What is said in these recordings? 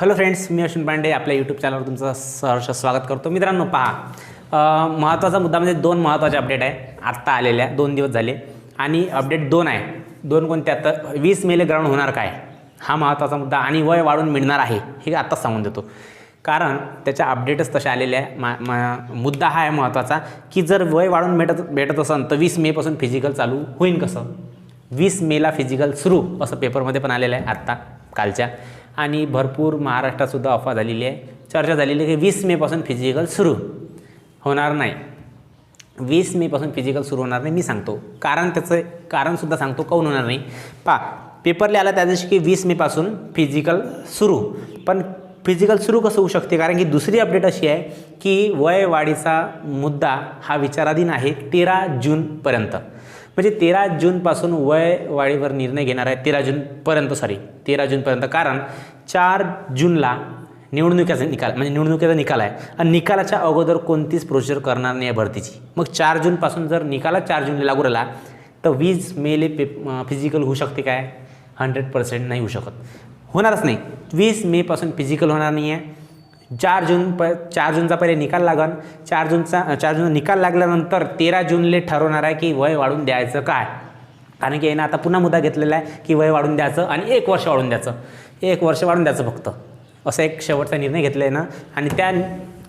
Hello friends मी अश्विन पांडे आपल्या YouTube चॅनलवर तुमचं सहर्ष स्वागत करतो. मित्रांनो पहा. महत्त्वाचा मुद्दा म्हणजे दोन महत्त्वाचे अपडेट आहे. आत्ता आलेल्या दोन दिवस झाले. आणि अपडेट दोन आहे. दोन कोणते? आता वीस मेले ग्राउंड होणार काय? हा महत्त्वाचा मुद्दा आणि वय वाढून मिळणार आहे हे आत्ताच सांगून देतो. कारण त्याच्या अपडेटच तसे आलेले आहे. मा मा- मुद्दा हा आहे महत्त्वाचा की जर वय वाढून भेटत भेटत असेल तर वीस मेपासून फिजिकल चालू होईल कसं? वीस मेला फिजिकल सुरू असं पेपरमध्ये पण आलेलं आहे आत्ता कालच्या. आणि भरपूर महाराष्ट्रातसुद्धा अफवा झालेली आहे. चर्चा झालेली आहे की वीस मेपासून फिजिकल सुरू होणार नाही. वीस मेपासून फिजिकल सुरू होणार नाही मी सांगतो. कारण त्याचं कारणसुद्धा सांगतो काऊन होणार नाही? पा पेपरला आला त्या दिवशी की वीस मेपासून फिजिकल सुरू. पण फिजिकल सुरू कसं होऊ शकते? कारण की दुसरी अपडेट अशी आहे की वय वाढीचा मुद्दा हा विचाराधीन आहे तेरा जूनपर्यंत म्हणजे तेरा जूनपासून वय वाढीवर निर्णय घेणार आहे. तेरा जूनपर्यंत सॉरी तेरा जूनपर्यंत कारण चार जूनला निवडणुकीचा निकाल म्हणजे निवडणुकीचा निकाल आहे. आणि निकालाच्या अगोदर कोणतीच प्रोसिजर करणार नाही आहे भरतीची. मग चार जूनपासून जर निकाला चार जूनला लागू राहिला तर वीस मेले पे फिजिकल होऊ शकते काय? हंड्रेड पर्सेंट नाही होऊ शकत. होणारच नाही. वीस मेपासून फिजिकल होणार नाही आहे चार जून प चार जूनचा पहिले निकाल लागन. चार जूनचा चार जून निकाल लागल्यानंतर तेरा जूनले ठरवणार आहे की वय वाढून द्यायचं काय? कारण की यानं आता पुन्हा मुद्दा घेतलेला आहे की वय वाढून द्यायचं आणि एक वर्ष वाढून द्यायचं. एक वर्ष वाढून द्यायचं फक्त. असा एक शेवटचा निर्णय घेतला आहे ना. आणि त्या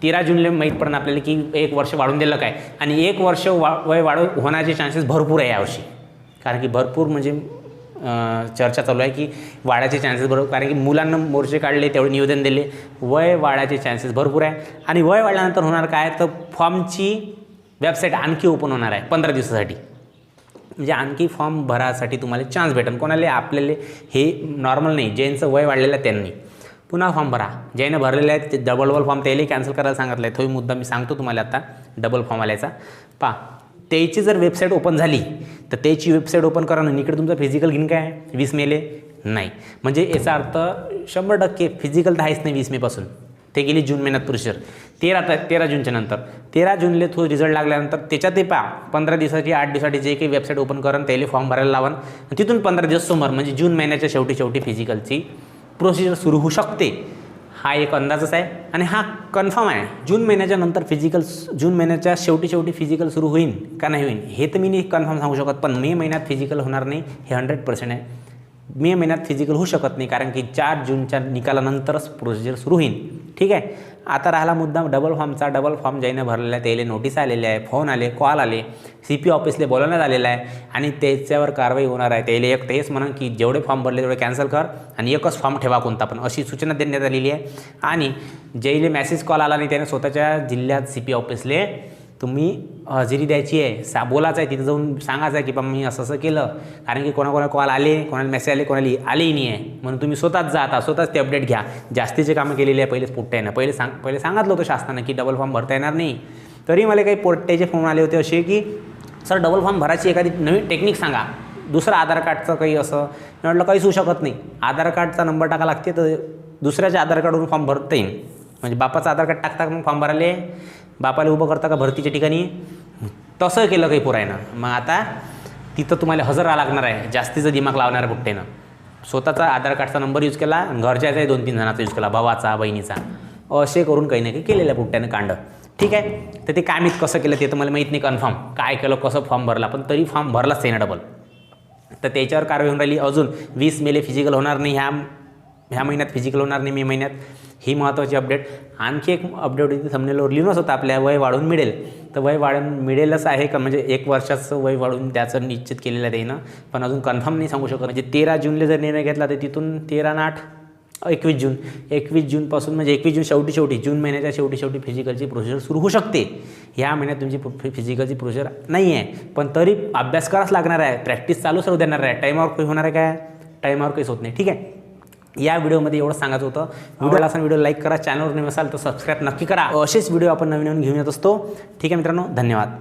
तेरा जूनला माहीत पडणं आपल्याला की एक वर्ष वाढून दिलं काय? आणि एक वर्ष वा वय वाढून होण्याचे चान्सेस भरपूर आहे यावर्षी. कारण की भरपूर म्हणजे चर्चा चालू आहे की वाढायचे चान्सेस बरोबर कारण की मुलांना मोर्चे काढले तेवढे निवेदन दिले. वय वाढायचे चान्सेस भरपूर आहे. आणि वय वाढल्यानंतर होणार काय? तर फॉर्मची वेबसाईट आणखी ओपन होणार आहे पंधरा दिवसासाठी. म्हणजे आणखी फॉर्म भरासाठी तुम्हाला चान्स भेटेल. कोणाला आपल्याला हे नॉर्मल नाही ज्यांचं वय वाढलेलं आहे त्यांनी. पुन्हा फॉर्म भरा. ज्याने भरलेले आहेत ते डबल डबल फॉर्म त्यालाही कॅन्सल करायला सांगितलं आहे तोही मुद्दा मी सांगतो तुम्हाला आता डबल फॉर्म आल्याचा. पा त्याची जर वेबसाईट ओपन झाली तर त्याची वेबसाईट ओपन करा आणि इकडे तुमचं फिजिकल घेईन काय वीस मेले? नाही. म्हणजे याचा अर्थ शंभर टक्के फिजिकल तर आहेच नाही वीस मेपासून ते गेली जून महिन्यात पुरुषर. तेरा ता तेरा जूनच्या नंतर. तेरा जूनले तो रिझल्ट लागल्यानंतर त्याच्यात ते पहा. पंधरा दिवसाची आठ दिवसाची जे काही वेबसाईट ओपन करून त्याला फॉर्म भरायला लावा. तिथून पंधरा दिवस समोर म्हणजे जून महिन्याच्या शेवटी शेवटी फिजिकलची प्रोसिजर सुरू होऊ शकते. हा एक अंदाजच आहे. आणि हा कन्फर्म आहे. जून महिन्याच्या नंतर फिजिकल जून महिन्याच्या शेवटी शेवटी फिजिकल सुरू होईल का नाही होईल हे तर मी नाही कन्फर्म सांगू शकत पण मे महिन्यात फिजिकल होणार नाही हे हंड्रेड पर्सेंट आहे. मे महिन्यात फिजिकल होऊ शकत नाही कारण की चार जूनच्या निकालानंतरच प्रोसिजर सुरू होईल ठीक आहे? आता राहिला मुद्दा डबल फॉर्मचा डबल फॉर्म ज्याने भरलेला आहे त्याला नोटीस आलेली आहे फोन आले कॉल आले सी पी ऑफिसले बोलवण्यात आलेलं आहे आणि त्याच्यावर कारवाई होणार आहे. त्याला एक तेच म्हणा की जेवढे फॉर्म भरले तेवढे कॅन्सल कर आणि एकच फॉर्म ठेवा कोणता पण. अशी सूचना देण्यात आलेली आहे. आणि ज्याला मॅसेज कॉल आला नाही त्याने स्वतःच्या जिल्ह्यात सी पी ऑफिसले तुम्ही हजेरी द्यायची आहे सा बोलायचं आहे तिथं जाऊन सांगायचं आहे की बा मी असं असं केलं. कारण की कोणाकोणा कॉल आले कोणाला मेसेज आले कोणाला आलेही नाही आहे. म्हणून तुम्ही स्वतःच जा आता स्वतःच ते अपडेट घ्या. जास्तीचे कामं केलेली आहे पहिलेच पोट्ट्यानं पहिले सांग पहिले सांगितलं होतं शासनानं की डबल फॉर्म भरता येणार नाही. तरी मला काही पोट्ट्याचे फोन आले होते असे की सर डबल फॉर्म भरायची एखादी नवीन टेक्निक सांगा. दुसरं आधार कार्डचं काही असं. मी म्हटलं काहीच होऊ शकत नाही. आधार कार्डचा नंबर टाका लागते तर दुसऱ्याच्या आधार कार्डवरून फॉर्म भरता येईल म्हणजे बापाचं आधार कार्ड टाकता मग फॉर्म भरायला बापाला उभं करता का भरतीच्या ठिकाणी? तसं केलं काही पुरायनं. मग आता तिथं तुम्हाला हजर राहा लागणार आहे. जास्तीचं दिमाग लावणार आहे बुट्टेनं. स्वतःचा आधार कार्डचा नंबर यूज केला घरच्याचाही दोन तीन जणांचा यूज केला भावाचा बहिणीचा. असे करून काही ना काही केलेलं आहे बुट्ट्यानं कांड. ठीक आहे? तर ते कामीत कसं केलं ते तर मला माहीत नाही कन्फर्म काय केलं कसं फॉर्म भरला पण तरी फॉर्म भरलाच आहे ना डबल तर त्याच्यावर कारवाई होऊन राहिली. अजून वीस मेले फिजिकल होणार नाही ह्या ह्या महिन्यात फिजिकल होणार नाही मे महिन्यात. ही महत्त्वाची अपडेट आणखी एक अपडेट होती थंबनेलवर लिहूनच होतं आपल्या वय वाढून मिळेल. तर वय वाढून मिळेलच आहे का? म्हणजे एक वर्षाचं वय वाढून त्याचं निश्चित केलेलं आहे त्यानं पण अजून कन्फर्म नाही सांगू शकत. म्हणजे तेरा जूनला जर निर्णय घेतला तर तिथून तेरा ना आठ? एकवीस जून. एकवीस जूनपासून म्हणजे एकवीस जून शेवटी शेवटी जून महिन्याच्या शेवटी शेवटी फिजिकलची प्रोसिजर सुरू होऊ शकते. ह्या महिन्यात तुमची फिजिकलची प्रोसिजर नाही आहे पण तरी अभ्यास करावाच लागणार आहे. प्रॅक्टिस चालूच राहू देणार आहे. टाईमावर काही होणार आहे काय? टाईमावर काहीच होत नाही. ठीक आहे? या व्हिडिओमध्ये एवढं सांगायचं होतं. व्हिडिओला असा व्हिडिओ लाईक करा. चॅनलवर नवीन असाल तर सबस्क्राईब नक्की करा. असेच व्हिडिओ आपण नवीन नवीन घेऊन येत असतो. ठीक आहे मित्रांनो धन्यवाद.